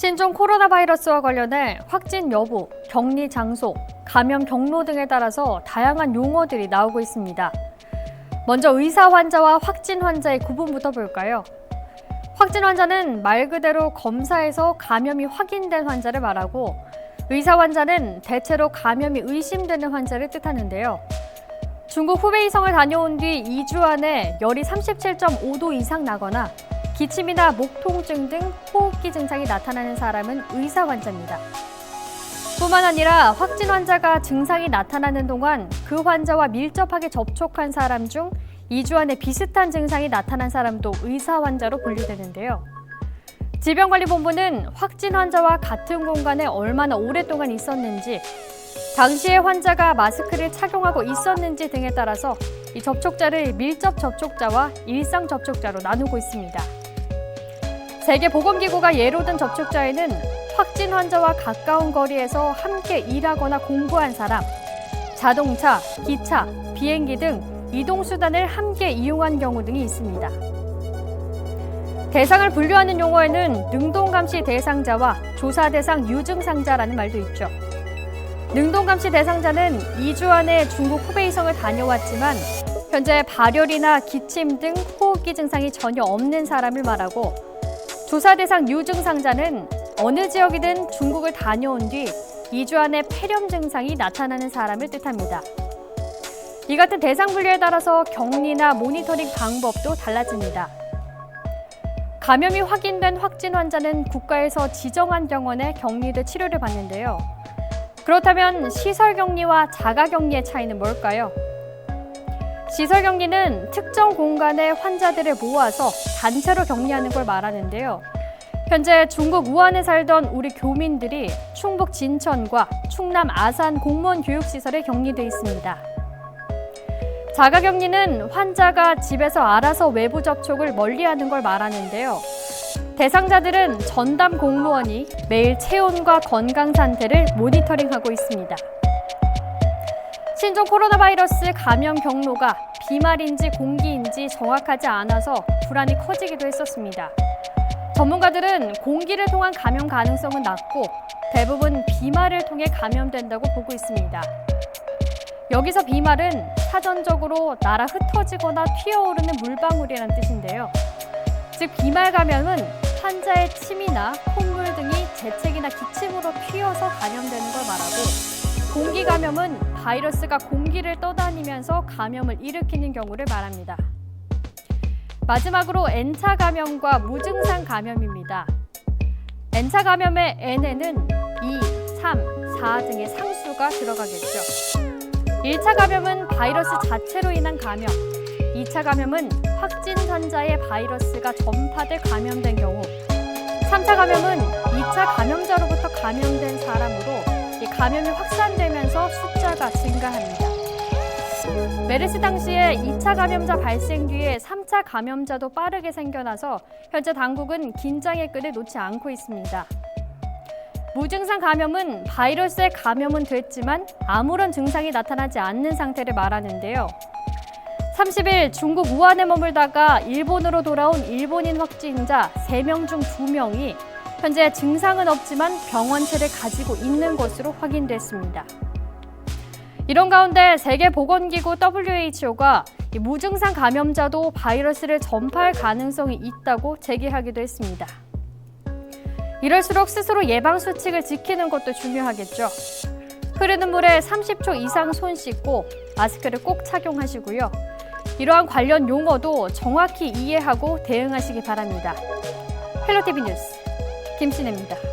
신종 코로나 바이러스와 관련해 확진 여부, 격리 장소, 감염 경로 등에 따라서 다양한 용어들이 나오고 있습니다. 먼저 의사 환자와 확진 환자의 구분부터 볼까요? 확진 환자는 말 그대로 검사에서 감염이 확인된 환자를 말하고 의사 환자는 대체로 감염이 의심되는 환자를 뜻하는데요. 중국 후베이성을 다녀온 뒤 2주 안에 열이 37.5도 이상 나거나 기침이나 목 통증 등 호흡기 증상이 나타나는 사람은 의사 환자입니다. 뿐만 아니라 확진 환자가 증상이 나타나는 동안 그 환자와 밀접하게 접촉한 사람 중 2주 안에 비슷한 증상이 나타난 사람도 의사 환자로 분류되는데요. 질병관리본부는 확진 환자와 같은 공간에 얼마나 오랫동안 있었는지, 당시에 환자가 마스크를 착용하고 있었는지 등에 따라서 이 접촉자를 밀접 접촉자와 일상 접촉자로 나누고 있습니다. 세계보건기구가 예로 든 접촉자에는 확진 환자와 가까운 거리에서 함께 일하거나 공부한 사람, 자동차, 기차, 비행기 등 이동수단을 함께 이용한 경우 등이 있습니다. 대상을 분류하는 용어에는 능동감시 대상자와 조사 대상 유증상자라는 말도 있죠. 능동감시 대상자는 2주 안에 중국 후베이성을 다녀왔지만 현재 발열이나 기침 등 호흡기 증상이 전혀 없는 사람을 말하고 조사 대상 유증 상자는 어느 지역이든 중국을 다녀온 뒤 2주 안에 폐렴 증상이 나타나는 사람을 뜻합니다. 이 같은 대상 분류에 따라서 격리나 모니터링 방법도 달라집니다. 감염이 확인된 확진 환자는 국가에서 지정한 병원에 격리돼 치료를 받는데요. 그렇다면 시설 격리와 자가 격리의 차이는 뭘까요? 시설 격리는 특정 공간에 환자들을 모아서 단체로 격리하는 걸 말하는데요. 현재 중국 우한에 살던 우리 교민들이 충북 진천과 충남 아산 공무원 교육시설에 격리돼 있습니다. 자가 격리는 환자가 집에서 알아서 외부 접촉을 멀리하는 걸 말하는데요. 대상자들은 전담 공무원이 매일 체온과 건강 상태를 모니터링하고 있습니다. 신종 코로나 바이러스 감염 경로가 비말인지 공기인지 정확하지 않아서 불안이 커지기도 했었습니다. 전문가들은 공기를 통한 감염 가능성은 낮고 대부분 비말을 통해 감염된다고 보고 있습니다. 여기서 비말은 사전적으로 날아 흩어지거나 튀어오르는 물방울이라는 뜻인데요. 즉 비말 감염은 환자의 침이나 콧물 등이 재채기나 기침으로 튀어서 감염되는 걸 말하고 공기 감염은 바이러스가 공기를 떠다니면서 감염을 일으키는 경우를 말합니다. 마지막으로 N차 감염과 무증상 감염입니다. N차 감염의 N에는 2, 3, 4 등의 상수가 들어가겠죠. 1차 감염은 바이러스 자체로 인한 감염, 2차 감염은 확진 환자의 바이러스가 전파돼 감염된 경우, 3차 감염은 2차 감염자로부터 감염된 사람으로 이 감염이 확산되면서 숫자가 증가합니다. 메르스 당시에 2차 감염자 발생 뒤에 3차 감염자도 빠르게 생겨나서 현재 당국은 긴장의 끈을 놓지 않고 있습니다. 무증상 감염은 바이러스에 감염은 됐지만 아무런 증상이 나타나지 않는 상태를 말하는데요. 30일 중국 우한에 머물다가 일본으로 돌아온 일본인 확진자 3명 중 2명이 현재 증상은 없지만 병원체를 가지고 있는 것으로 확인됐습니다. 이런 가운데 세계보건기구 WHO가 무증상 감염자도 바이러스를 전파할 가능성이 있다고 제기하기도 했습니다. 이럴수록 스스로 예방 수칙을 지키는 것도 중요하겠죠. 흐르는 물에 30초 이상 손 씻고 마스크를 꼭 착용하시고요. 이러한 관련 용어도 정확히 이해하고 대응하시기 바랍니다. 헬로티비 뉴스 김신혜입니다.